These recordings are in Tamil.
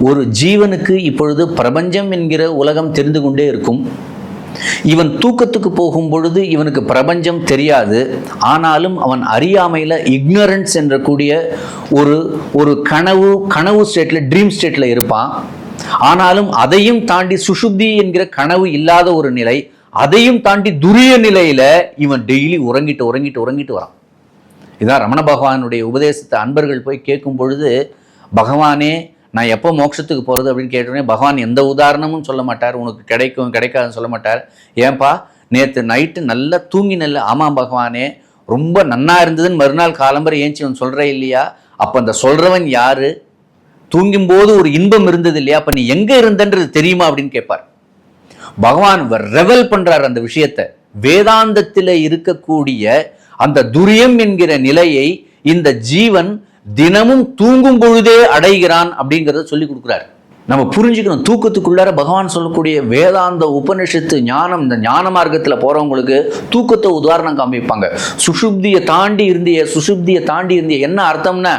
ஒரு ஜீவனுக்கு இப்பொழுது பிரபஞ்சம் என்கிற உலகம் தெரிந்து கொண்டே இருக்கும். இவன் தூக்கத்துக்கு போகும் பொழுது இவனுக்கு பிரபஞ்சம் தெரியாது. ஆனாலும் அவன் அறியாமையில் இக்னரன்ஸ் என்ற கூடிய ஒரு ஒரு கனவு கனவு ஸ்டேட்டில் ட்ரீம் ஸ்டேட்டில் இருப்பான். ஆனாலும் அதையும் தாண்டி சுஷுப்தி என்கிற கனவு இல்லாத ஒரு நிலை அதையும் தாண்டி துரிய நிலையில் இவன் டெய்லி உறங்கிட்டு உறங்கிட்டு உறங்கிட்டு வரான். இதான் ரமண பகவானுடைய உபதேசத்தை அன்பர்கள் போய் கேட்கும் பொழுது பகவானே நான் எப்போ மோட்சத்துக்கு போகிறது அப்படின்னு கேட்டோடனே பகவான் எந்த உதாரணமும் சொல்ல மாட்டார் உனக்கு கிடைக்கும் கிடைக்காதுன்னு சொல்ல மாட்டார். ஏன்பா நேற்று நைட்டு நல்லா தூங்கி நல்ல ஆமாம் பகவானே ரொம்ப நன்னா இருந்ததுன்னு மறுநாள் காலம்பரை ஏஞ்சி அவன் சொல்கிறே இல்லையா? அப்போ அந்த சொல்கிறவன் யார்? தூங்கும்போது ஒரு இன்பம் இருந்தது இல்லையா? அப்போ நீ எங்கே இருந்தன்றது தெரியுமா அப்படின்னு கேட்பார். பகவான் ரெவல் பண்ணுறார் அந்த விஷயத்தை. வேதாந்தத்தில் இருக்கக்கூடிய அந்த துரியம் என்கிற நிலையை இந்த ஜீவன் தினமும் தூங்கும் பொழுதே அடைகிறான் அப்படிங்கிறத சொல்லி கொடுக்குறாரு. நம்ம புரிஞ்சுக்கணும். தூக்கத்துக்குள்ளார பகவான் சொல்லக்கூடிய வேதாந்த உபனிஷத்து ஞானம் இந்த ஞான மார்க்கத்தில் போகிறவங்களுக்கு தூக்கத்தை உதாரணம் காமிப்பாங்க. சுஷுப்தியை தாண்டி இருந்திய சுஷுப்தியை தாண்டி இருந்திய என்ன அர்த்தம்னா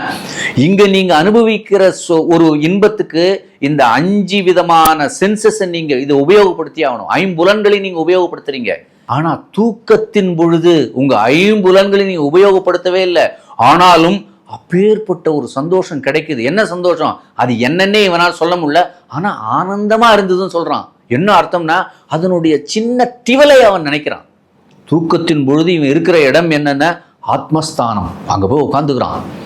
இங்கே நீங்கள் அனுபவிக்கிற சொ- ஒரு இன்பத்துக்கு இந்த அஞ்சு விதமான சென்சஸை நீங்கள் இதை உபயோகப்படுத்தி ஆகணும். ஐம்புலன்களை நீங்கள் உபயோகப்படுத்துறீங்க. ஆனால் தூக்கத்தின் பொழுது உங்கள் ஐம்புலன்களை நீங்கள் உபயோகப்படுத்தவே இல்லை. ஆனாலும் அப்பேற்பட்ட ஒரு சந்தோஷம் கிடைக்குது. என்ன சந்தோஷம்? அது என்னன்னே இவனால் சொல்ல முடியல. ஆனா ஆனந்தமா இருந்ததுன்னு சொல்றான். என்ன அர்த்தம்னா அதனுடைய சின்ன திவலை அவன் நினைக்கிறான். தூக்கத்தின் பொழுது இவன் இருக்கிற இடம் என்னென்ன? ஆத்மஸ்தானம். அங்க போய் உட்காந்துக்கிறான்